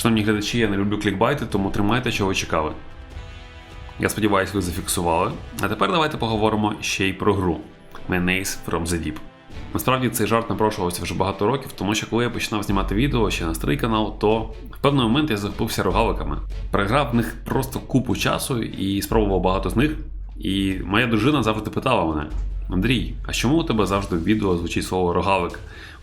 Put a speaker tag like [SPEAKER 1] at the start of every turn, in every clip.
[SPEAKER 1] Шановні глядачі, я не люблю клікбайти, тому тримайте, чого чекали. Я сподіваюся, ви зафіксували. А тепер давайте поговоримо ще й про гру Menace from the Deep. Насправді цей жарт напрошувався вже багато років, тому що коли я починав знімати відео ще на старий канал, то в певний момент я захопився рогаликами. Програв в них просто купу часу і спробував багато з них. І моя дружина завжди питала мене: Андрій, а чому у тебе завжди в відео звучить слово рогалик?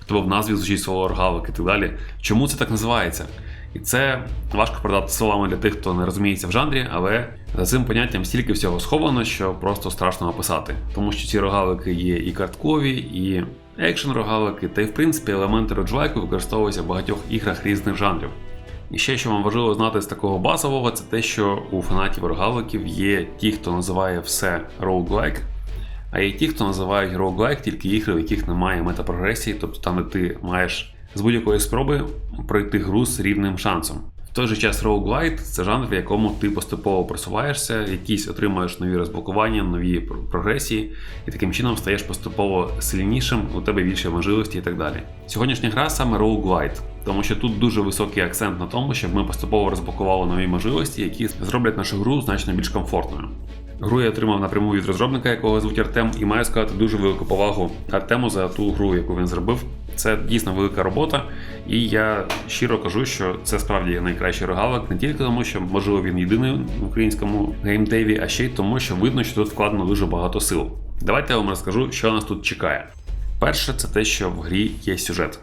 [SPEAKER 1] Тебе в назві звучить слово рогалик і так далі. Чому це так називається? І це важко передати словами для тих, хто не розуміється в жанрі, але за цим поняттям стільки всього сховано, що просто страшно описати. Тому що ці рогалики є і карткові, і екшен рогалики, та й в принципі елементи роджлайку використовуються в багатьох іграх різних жанрів. І ще що вам важливо знати з такого базового, це те, що у фанатів рогаликів є ті, хто називає все roguelike, а є ті, хто називають roguelike тільки ігри, в яких немає метапрогресії, тобто там, де ти маєш з будь-якої спроби пройти гру з рівним шансом. В той же час roguelite – це жанр, в якому ти поступово просуваєшся, якісь отримуєш нові розблокування, нові прогресії, і таким чином стаєш поступово сильнішим, у тебе більше можливостей і так далі. Сьогоднішня гра саме roguelite, тому що тут дуже високий акцент на тому, щоб ми поступово розблокували нові можливості, які зроблять нашу гру значно більш комфортною. Гру я отримав напряму від розробника, якого звуть Артем, і маю сказати дуже велику повагу Артему за ту гру, яку він зробив. Це дійсно велика робота, і я щиро кажу, що це справді найкращий рогалик, не тільки тому, що можливо він єдиний в українському геймдеві, а ще й тому, що видно, що тут вкладено дуже багато сил. Давайте я вам розкажу, що нас тут чекає. Перше, це те, що в грі є сюжет.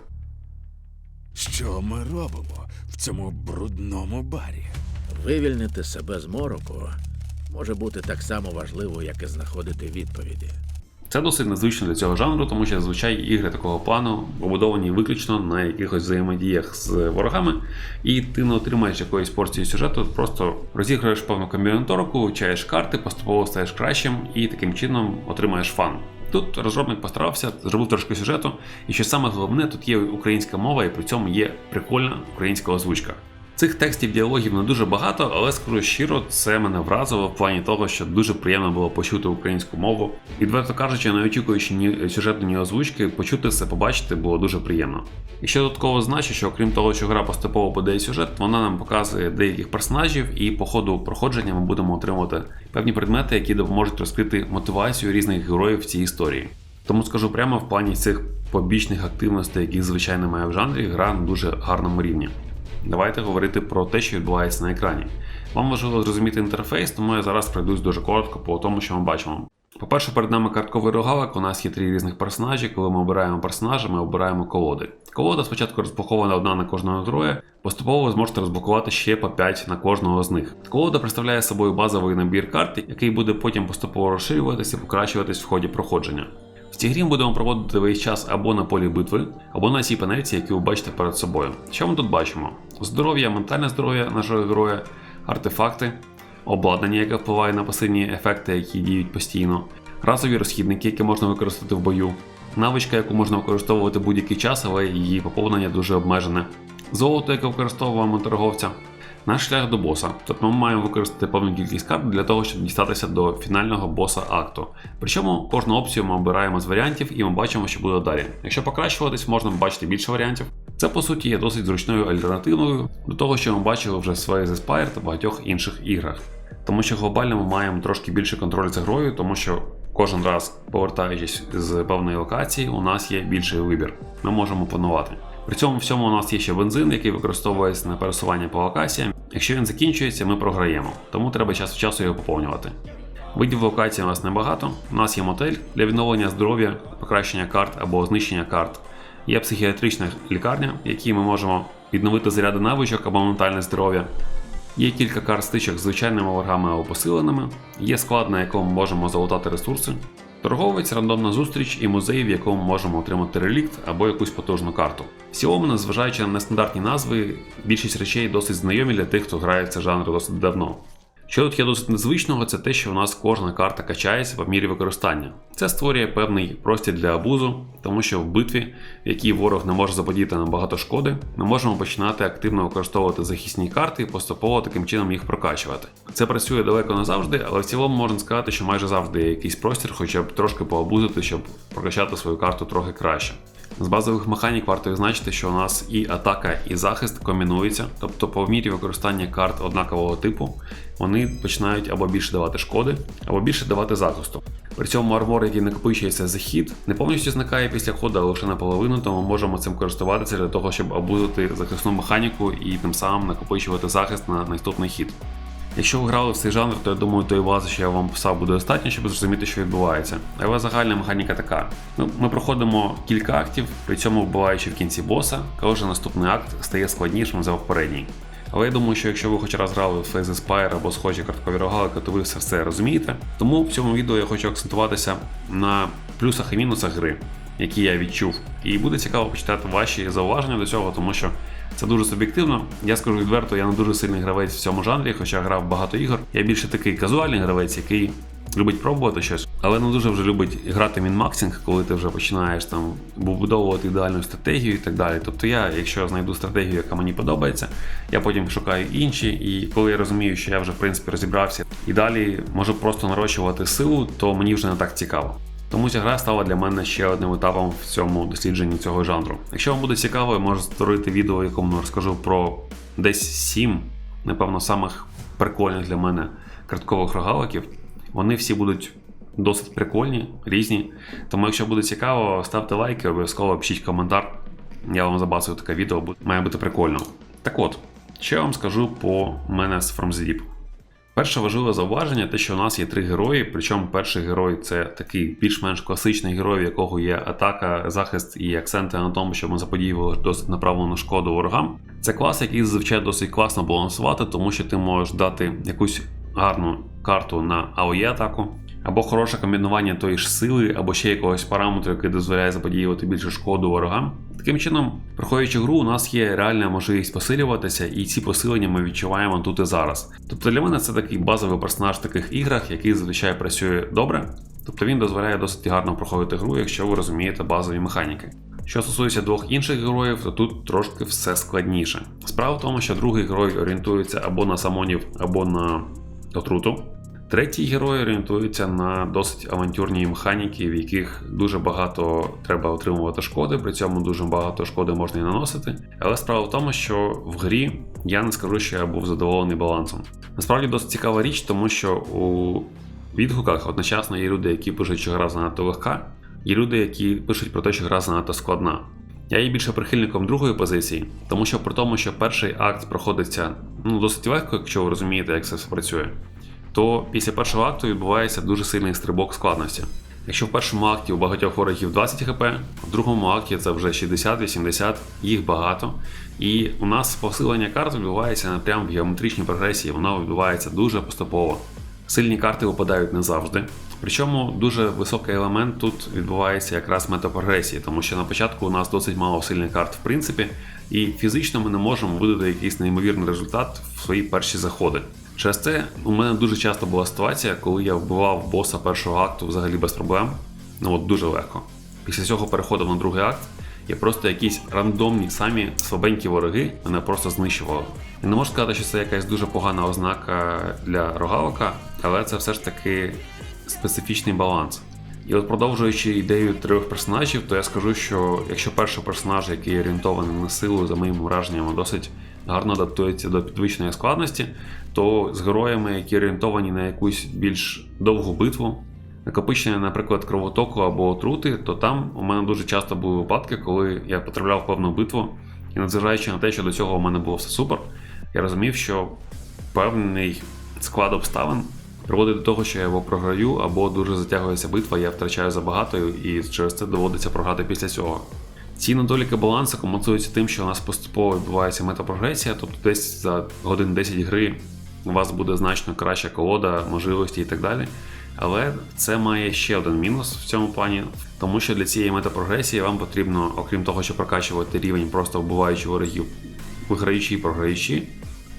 [SPEAKER 2] Що ми робимо в цьому брудному барі?
[SPEAKER 3] Вивільнити себе з мороку може бути так само важливо, як і знаходити відповіді.
[SPEAKER 1] Це досить незвично для цього жанру, тому що зазвичай ігри такого плану побудовані виключно на якихось взаємодіях з ворогами, і ти не отримаєш якоїсь порції сюжету, просто розіграєш певну комбінаторику, вивчаєш карти, поступово стаєш кращим і таким чином отримаєш фан. Тут розробник постарався, зробив трошки сюжету, і що саме головне, тут є українська мова, і при цьому є прикольна українська озвучка. Цих текстів діалогів не дуже багато, але скажу щиро, це мене вразило в плані того, що дуже приємно було почути українську мову. Відверто кажучи, не очікуючи ні сюжету, ні озвучки, почути це, побачити було дуже приємно. І ще додатково значу, що окрім того, що гра поступово подає сюжет, вона нам показує деяких персонажів, і по ходу проходження ми будемо отримувати певні предмети, які допоможуть розкрити мотивацію різних героїв в цій історії. Тому скажу прямо в плані цих побічних активностей, яких звичайно має в жанрі, гра на дуже гарному рівні. Давайте говорити про те, що відбувається на екрані. Вам важливо зрозуміти інтерфейс, тому я зараз пройдусь дуже коротко по тому, що ми бачимо. По-перше, перед нами картковий рогалик, у нас є три різних персонажі. Коли ми обираємо персонажа, ми обираємо колоди. Колода спочатку розблокована одна на кожного героя, поступово ви зможете розблокувати ще по 5 на кожного з них. Колода представляє собою базовий набір карт, який буде потім поступово розширюватися і покращуватись в ході проходження. В цій грі ми будемо проводити весь час або на полі битви, або на цій панельці, яку ви бачите перед собою. Що ми тут бачимо? Здоров'я, ментальне здоров'я нашого героя, артефакти, обладнання, яке впливає на пасивні ефекти, які діють постійно, разові розхідники, які можна використати в бою, навичка, яку можна використовувати будь-який час, але її поповнення дуже обмежене, золото, яке використовуємо торговця. Наш шлях до боса. Тобто ми маємо використати певну кількість карт для того, щоб дістатися до фінального боса акту. Причому кожну опцію ми обираємо з варіантів і ми бачимо, що буде далі. Якщо покращуватись, можна бачити більше варіантів. Це по суті є досить зручною альтернативою до того, що ми бачили вже the Spire та багатьох інших іграх. Тому що глобально ми маємо трошки більше контроль за грою, тому що кожен раз, повертаючись з певної локації, у нас є більший вибір. Ми можемо планувати. При цьому всьому у нас є ще бензин, який використовується на пересування по локаціям. Якщо він закінчується, ми програємо, тому треба час від часу його поповнювати. Видів локацій у нас небагато. У нас є мотель для відновлення здоров'я, покращення карт або знищення карт. Є психіатрична лікарня, в якій ми можемо відновити заряди навичок або ментальне здоров'я. Є кілька карт стичок з звичайними ворогами або посиленими. Є склад, на якому можемо залутати ресурси. Торговець, рандомна зустріч і музей, в якому можемо отримати релікт або якусь потужну карту. Цілому, незважаючи на нестандартні назви, більшість речей досить знайомі для тих, хто грає в цей жанр досить давно. Що тут є досить незвичного, це те, що у нас кожна карта качається по мірі використання. Це створює певний простір для абузу, тому що в битві, в якій ворог не може заподіяти нам багато шкоди, ми можемо починати активно використовувати захисні карти і поступово таким чином їх прокачувати. Це працює далеко не завжди, але в цілому можна сказати, що майже завжди є якийсь простір, хоча б трошки поабузити, щоб прокачати свою карту трохи краще. З базових механік варто відзначити, що у нас і атака, і захист комбінуються, тобто по мірі використання карт однакового типу вони починають або більше давати шкоди, або більше давати захисту. При цьому армор, який накопичується за хід, не повністю зникає після ходу, а лише наполовину, тому ми можемо цим користуватися для того, щоб обузити захисну механіку і тим самим накопичувати захист на наступний хід. Якщо ви грали в цей жанр, то я думаю, тої бази, що я вам писав, буде достатньо, щоб зрозуміти, що відбувається. Але загальна механіка така: ну, ми проходимо кілька актів, при цьому вбиваючи в кінці боса, кожен наступний акт стає складнішим за попередній. Але я думаю, що якщо ви хоч раз грали в the Spire або схожі карткові рогалики, то ви все це розумієте. Тому в цьому відео я хочу акцентуватися на плюсах і мінусах гри, які я відчув. І буде цікаво почитати ваші зауваження до цього, тому що це дуже суб'єктивно. Я скажу відверто, я не дуже сильний гравець в цьому жанрі, хоча грав багато ігор. Я більше такий казуальний гравець, який любить пробувати щось, але не дуже вже любить грати мінмаксинг, коли ти вже починаєш там побудовувати ідеальну стратегію і так далі. Тобто я, якщо знайду стратегію, яка мені подобається, я потім шукаю інші, і коли я розумію, що я вже в принципі розібрався і далі можу просто нарощувати силу, то мені вже не так цікаво. Тому ця гра стала для мене ще одним етапом в цьому дослідженні цього жанру. Якщо вам буде цікаво, я можу створити відео, в якому розкажу про десь 7, напевно, самих прикольних для мене карткових рогаликів. Вони всі будуть досить прикольні, різні. Тому, якщо буде цікаво, ставте лайки, обов'язково пишіть коментар. Я вам забацаю таке відео, має бути прикольно. Так от, що я вам скажу по мене з From Deep. Перше важливе зауваження, те, що у нас є три герої, причому перший герой це такий більш-менш класичний герой, в якого є атака, захист і акценти на тому, що ми заподіювали досить направлену шкоду ворогам. Це клас, який зазвичай досить класно балансувати, тому що ти можеш дати якусь гарну карту на АОЄ атаку, або хороше комбінування тої ж сили, або ще якогось параметру, який дозволяє заподіювати більше шкоду ворогам. Таким чином, проходячи гру, у нас є реальна можливість посилюватися, і ці посилення ми відчуваємо тут і зараз. Тобто для мене це такий базовий персонаж в таких іграх, який зазвичай працює добре. Тобто він дозволяє досить гарно проходити гру, якщо ви розумієте базові механіки. Що стосується двох інших героїв, то тут трошки все складніше. Справа в тому, що другий герой орієнтується або на самонів, або на отруту. Третій герой орієнтується на досить авантюрні механіки, в яких дуже багато треба отримувати шкоди, при цьому дуже багато шкоди можна і наносити. Але справа в тому, що в грі я не скажу, що я був задоволений балансом. Насправді досить цікава річ, тому що у відгуках одночасно є люди, які пишуть, що гра занадто легка, є люди, які пишуть про те, що гра занадто складна. Я є більше прихильником другої позиції, тому що при тому, що перший акт проходиться ну, досить легко, якщо ви розумієте, як це все працює то після першого акту відбувається дуже сильний стрибок складності. Якщо в першому акті у багатьох ворогів 20 хп, в другому акті це вже 60-80, їх багато. І у нас посилення карт відбувається прямо в геометричній прогресії, воно відбувається дуже поступово. Сильні карти випадають не завжди. Причому дуже високий елемент тут відбувається якраз метапрогресії, тому що на початку у нас досить мало сильних карт в принципі, і фізично ми не можемо видати якийсь неймовірний результат в свої перші заходи. Через це у мене дуже часто була ситуація, коли я вбивав боса першого акту взагалі без проблем. Ну от дуже легко. Після цього переходив на другий акт, і просто якісь рандомні самі слабенькі вороги мене просто знищували. Я не можу сказати, що це якась дуже погана ознака для рогалика, але це все ж таки специфічний баланс. І от продовжуючи ідею трьох персонажів, то я скажу, що якщо перший персонаж, який орієнтований на силу, за моїм враженням, досить гарно адаптується до підвищеної складності, то з героями, які орієнтовані на якусь більш довгу битву, накопичення, наприклад, кровотоку або отрути, то там у мене дуже часто були випадки, коли я потрапляв в певну битву, і незважаючи на те, що до цього у мене було все супер, я розумів, що певний склад обставин приводить до того, що я його програю, або дуже затягується битва, я втрачаю забагато, і через це доводиться програти після цього. Ці недоліки балансу компенсуються тим, що у нас поступово відбувається метапрогресія, тобто десь за годин 10 гри у вас буде значно краща колода, можливості і так далі. Але це має ще один мінус в цьому плані, тому що для цієї метапрогресії вам потрібно, окрім того, що прокачувати рівень, просто вбиваючи ворогів, виграючи і програючи,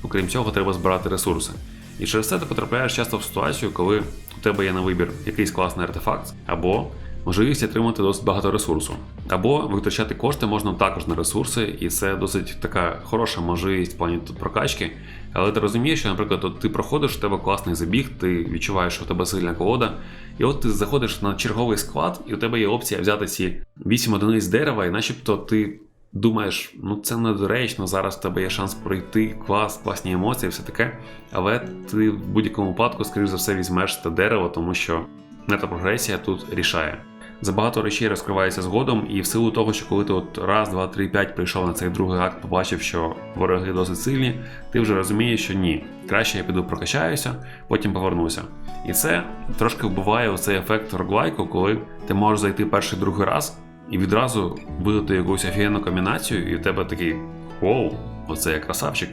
[SPEAKER 1] окрім цього, треба збирати ресурси. І через це ти потрапляєш часто в ситуацію, коли у тебе є на вибір якийсь класний артефакт, або можливість отримати досить багато ресурсу. Або витрачати кошти можна також на ресурси, і це досить така хороша можливість в плані прокачки. Але ти розумієш, що, наприклад, от ти проходиш, у тебе класний забіг, ти відчуваєш, що у тебе сильна колода, і от ти заходиш на черговий склад, і у тебе є опція взяти ці 8 одиниць дерева, і начебто ти думаєш, ну це недоречно, зараз в тебе є шанс пройти, клас, класні емоції, все таке. Але ти в будь-якому випадку, скоріш за все, візьмеш це дерево, тому що метапрогресія тут рішає. Забагато речей розкривається згодом, і в силу того, що коли ти от раз, два, три, п'ять прийшов на цей другий акт, побачив, що вороги досить сильні, ти вже розумієш, що ні, краще я піду прокачаюся, потім повернуся. І це трошки вбиває оцей ефект роглайку, коли ти можеш зайти перший другий раз і відразу видати якусь офігенну комбінацію, і в тебе такий воу, оце я красавчик.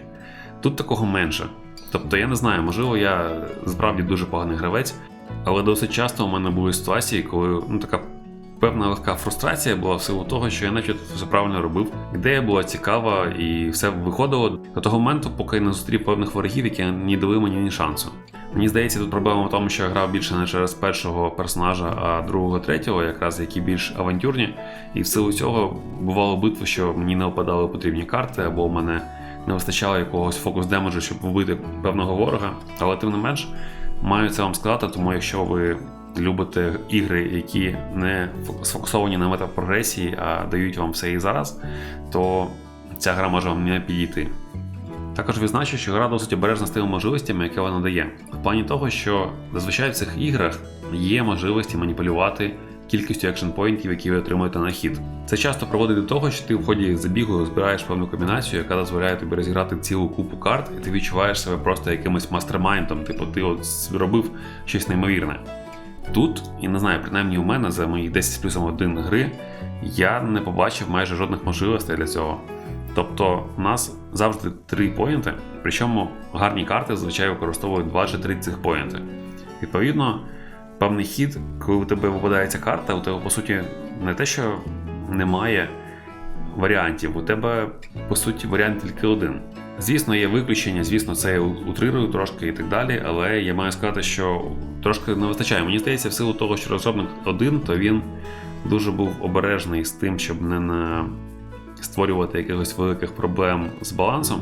[SPEAKER 1] Тут такого менше. Тобто я не знаю, можливо, я справді дуже поганий гравець, але досить часто у мене були ситуації, коли ну, така певна легка фрустрація була в силу того, що я наче все правильно робив. Ідея була цікава і все виходило до того моменту, поки я не зустрів певних ворогів, які не дали мені ні шансу. Мені здається, тут проблема в тому, що я грав більше не через першого персонажа, а другого, третього, якраз які більш авантюрні. І в силу цього бувало битви, що мені не випадали потрібні карти, або в мене не вистачало якогось фокус демеджу, щоб вбити певного ворога. Але тим не менш, маю це вам сказати, тому якщо ви любите ігри, які не сфокусовані на метапрогресії, а дають вам все і зараз, то ця гра може вам не підійти. Також відзначу, що гра досить обережна з тими можливостями, які вона дає. В плані того, що зазвичай в цих іграх є можливості маніпулювати кількістю екшн-поінтів, які ви отримуєте на хід. Це часто приводить до того, що ти в ході забігу збираєш певну комбінацію, яка дозволяє тобі розіграти цілу купу карт, і ти відчуваєш себе просто якимось мастермайндом, типу ти от зробив щось неймовірне. Тут, і не знаю, принаймні у мене за мої 10 плюсом 1 гри, я не побачив майже жодних можливостей для цього. Тобто у нас завжди три поінти, причому гарні карти зазвичай використовують 2 чи 3 цих поінти. Відповідно, певний хід, коли у тебе випадає ця карта, у тебе по суті не те, що немає варіантів, у тебе по суті варіант тільки один. Звісно, є виключення, звісно, це я утрирую трошки і так далі, але я маю сказати, що трошки не вистачає. Мені здається, в силу того, що розробник один, то він дуже був обережний з тим, щоб не на створювати якихось великих проблем з балансом.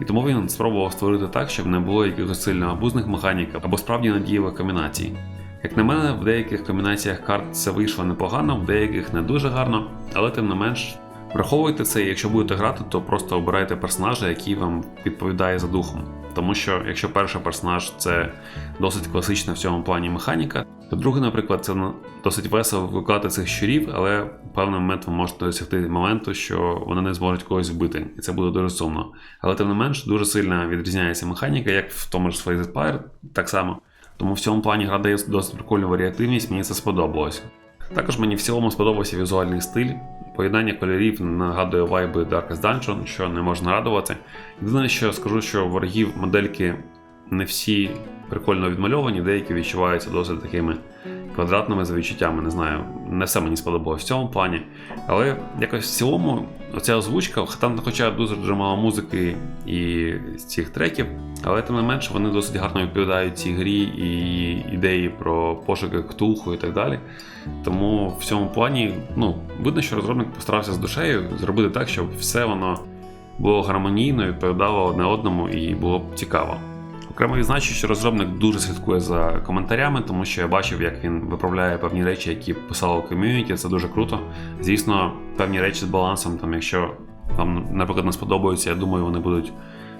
[SPEAKER 1] І тому він спробував створити так, щоб не було якихось сильно абузних механік або справді надієвих комбінацій. Як на мене, в деяких комбінаціях карт це вийшло непогано, в деяких не дуже гарно, але тим не менш, враховуйте це, і якщо будете грати, то просто обирайте персонажа, який вам відповідає за духом. Тому що якщо перший персонаж це досить класична в цьому плані механіка, то другий, наприклад, це досить весело викликати цих щурів, але в певний момент ви можете досягти моменту, що вони не зможуть когось вбити, і це буде дуже сумно. Але тим не менш дуже сильно відрізняється механіка, як в тому ж Slay the Spire, так само. Тому в цьому плані гра дає досить прикольну варіативність, мені це сподобалося. Також мені в цілому сподобався візуальний стиль. Поєднання кольорів нагадує вайби Darkest Dungeon, що не можна радувати. Єдине, що скажу, що ворогів модельки не всі прикольно відмальовані, деякі відчуваються досить такими квадратними за. Не знаю, не все мені сподобалось в цьому плані. Але якось в цілому оця озвучка, там хоча дуже дуже мало музики і цих треків, але тим не менше вони досить гарно відповідають цій грі і ідеї про пошуки ктулху і так далі. Тому в цьому плані ну, видно, що розробник постарався з душею зробити так, щоб все воно було гармонійно, відповідало одне одному і було б цікаво. Окремо відзначу, що розробник дуже слідкує за коментарями, тому що я бачив, як він виправляє певні речі, які писало у ком'юніті. Це дуже круто. Звісно, певні речі з балансом, там, якщо вам, наприклад, не сподобаються, я думаю, вони будуть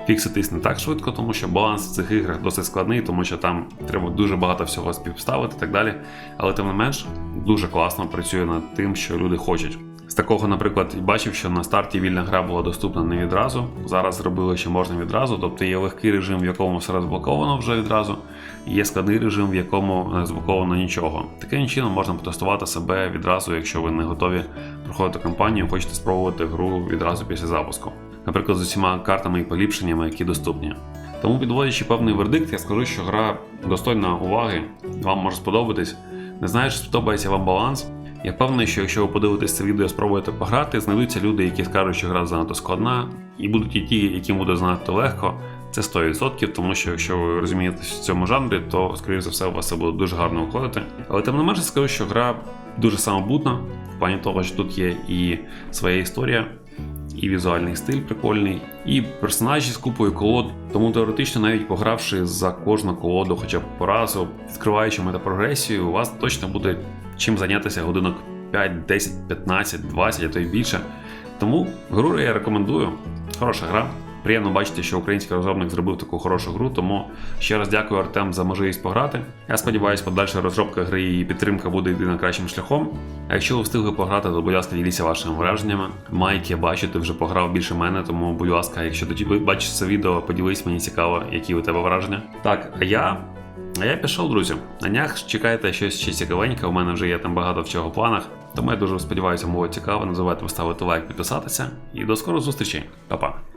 [SPEAKER 1] фікситись не так швидко, тому що баланс в цих іграх досить складний, тому що там треба дуже багато всього співставити і так далі. Але тим не менш, дуже класно працює над тим, що люди хочуть. З такого, наприклад, бачив, що на старті вільна гра була доступна не відразу. Зараз зробили, що можна відразу. Тобто є легкий режим, в якому все розблоковано вже відразу, і є складний режим, в якому не розблоковано нічого. Таким чином можна потестувати себе відразу, якщо ви не готові проходити кампанію, хочете спробувати гру відразу після запуску. Наприклад, з усіма картами і поліпшеннями, які доступні. Тому, підводячи певний вердикт, я скажу, що гра достойна уваги, вам може сподобатись. Не знаю, чи сподобається вам баланс. Я впевнений, що якщо ви подивитесь це відео спробуєте пограти, знайдуться люди, які скажуть, що гра занадто складна, і будуть і ті, яким буде занадто легко. Це 100%, тому що якщо ви розумієтесь в цьому жанрі, то, скоріше за все, у вас це буде дуже гарно виходити. Але тим не менше скажу, що гра дуже самобутна, в плані того, що тут є і своя історія, і візуальний стиль прикольний, і персонажі з купою колод. Тому теоретично, навіть погравши за кожну колоду, хоча б по разу, відкриваючи метапрогресію, у вас точно буде чим зайнятися годинок 5, 10, 15, 20, а то й більше. Тому гру я рекомендую. Хороша гра. Приємно бачити, що український розробник зробив таку хорошу гру, тому ще раз дякую Артем за можливість пограти. Я сподіваюся, подальша розробка гри і підтримка буде йти кращим шляхом. А якщо ви встигли пограти, то будь ласка, діліться вашими враженнями. Майк, я бачу, ти вже пограв більше мене, тому будь ласка, якщо ви бачиш це відео, поділись, мені цікаво, які у тебе враження. Так, а я. А я пішов, друзі. На днях чекайте щось ще цікавеньке. У мене вже є там багато в чого в планах. Тому я дуже сподіваюся, мого цікаво. Не забувайте поставити лайк, підписатися. І до скорої зустрічей. Па-па.